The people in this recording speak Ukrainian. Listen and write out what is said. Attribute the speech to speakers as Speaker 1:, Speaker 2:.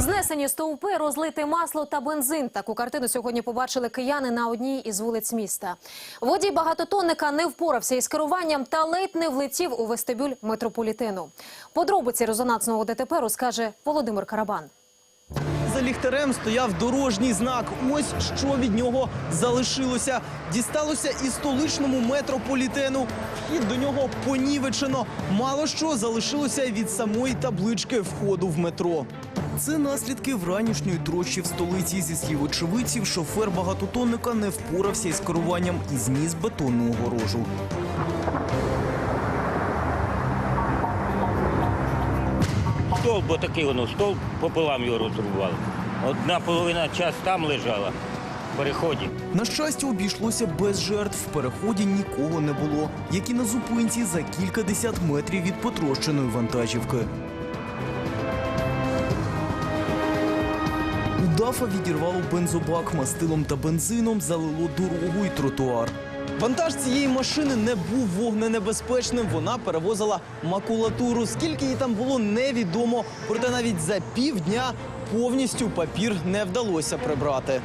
Speaker 1: Знесені стовпи, розлите масло та бензин. Таку картину сьогодні побачили кияни на одній із вулиць міста. Водій багатотонника не впорався із керуванням та ледь не влетів у вестибюль метрополітену. Подробиці резонансного ДТП розкаже Володимир Карабан.
Speaker 2: За ліхтарем стояв дорожній знак. Ось що від нього залишилося. Дісталося і столичному метрополітену. Вхід до нього понівечено. Мало що залишилося від самої таблички входу в метро. Це наслідки вранішньої трощі в столиці. Зі слів очевидців, шофер багатотонника не впорався із керуванням і зніс бетонну огорожу.
Speaker 3: Стовп, бо такий воно, стовп пополам його розрубали. Одна половина час там лежала в переході.
Speaker 2: На щастя, обійшлося без жертв. В переході нікого не було, як і на зупинці за кількадесят метрів від потрощеної вантажівки. У відірвало бензобак мастилом та бензином, залило дорогу і тротуар. Вантаж цієї машини не був вогненебезпечним. Вона перевозила макулатуру. Скільки її там було, невідомо. Проте навіть за півдня повністю папір не вдалося прибрати.